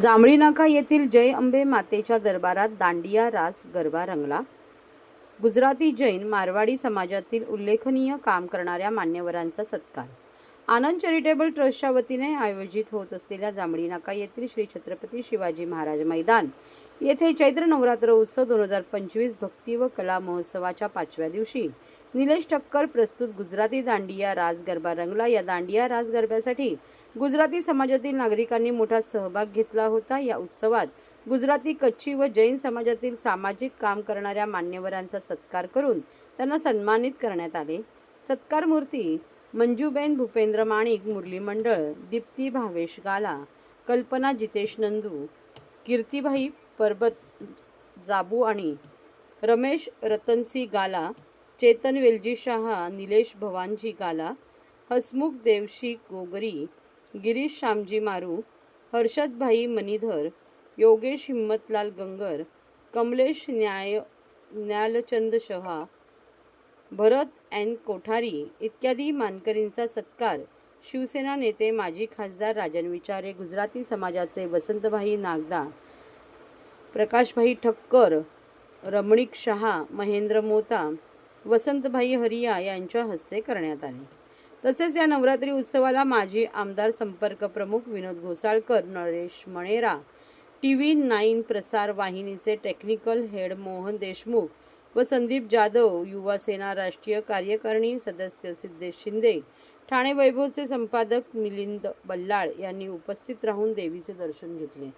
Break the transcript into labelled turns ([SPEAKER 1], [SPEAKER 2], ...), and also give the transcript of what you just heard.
[SPEAKER 1] जांभळी नाका येथील जय अंबे मातेच्या दरबारात दांडिया रास गरबा रंगला. गुजराती जैन मारवाडी समाजातील उल्लेखनीय काम करणाऱ्या मान्यवरांचा सत्कार. आनंद चॅरिटेबल ट्रस्टच्या वतीने आयोजित होत असलेल्या जांभळी नाका येथील श्री छत्रपती शिवाजी महाराज मैदान येथे चैत्र नवरात्र उत्सव दोन हजार पंचवीस भक्ती व कला महोत्सवाच्या पाचव्या दिवशी निलेश ठक्कर प्रस्तुत गुजराती दांडिया रास गरबा रंगला. या दांडिया रास गरब्यासाठी गुजराती समाजातील नागरिकांनी मोठा सहभाग घेतला होता. या उत्सवात गुजराती कच्छी व जैन समाजातील सामाजिक काम करणाऱ्या मान्यवरांचा सत्कार करून त्यांना सन्मानित करण्यात आले. सत्कार मूर्ती मंजूबेन भूपेंद्र माणिक मुरली मंडळ दीप्ती भावेश गाला कल्पना जितेश नंदू कीर्तीभाई परबत जाबू आणि रमेश रतनसी गाला चेतन वेलजी शहा निलेश भवानजी गाला हसमुख देवशी गोगरी गिरीश श्यामजी मारू हर्षदभाई मणिधर योगेश हिम्मतलाल गंगर कमलेश न्याय न्यालचंद शहा भरत एन कोठारी इत्यादी मानकरींचा सत्कार शिवसेना नेते माजी खासदार राजन विचारे गुजराती समाजाचे वसंतभाई नागदा प्रकाशभाई ठक्कर रमणीक शहा महेंद्र मोता वसंतभाई हरिया यांच्या हस्ते करण्यात आले. तसेच या नवरात्री उत्सवाला माजी आमदार संपर्क प्रमुख Vinod Ghosalkar Naresh Manera T V nine प्रसार वाहिनीचे टेक्निकल हेड मोहन देशमुख व संदीप जाधव युवा सेना राष्ट्रीय कार्यकारिणी सदस्य सिद्धेश शिंदे ठाणे वैभवचे संपादक मिलिंद बल्लाळ यांनी उपस्थित राहून देवीचे दर्शन घेतले.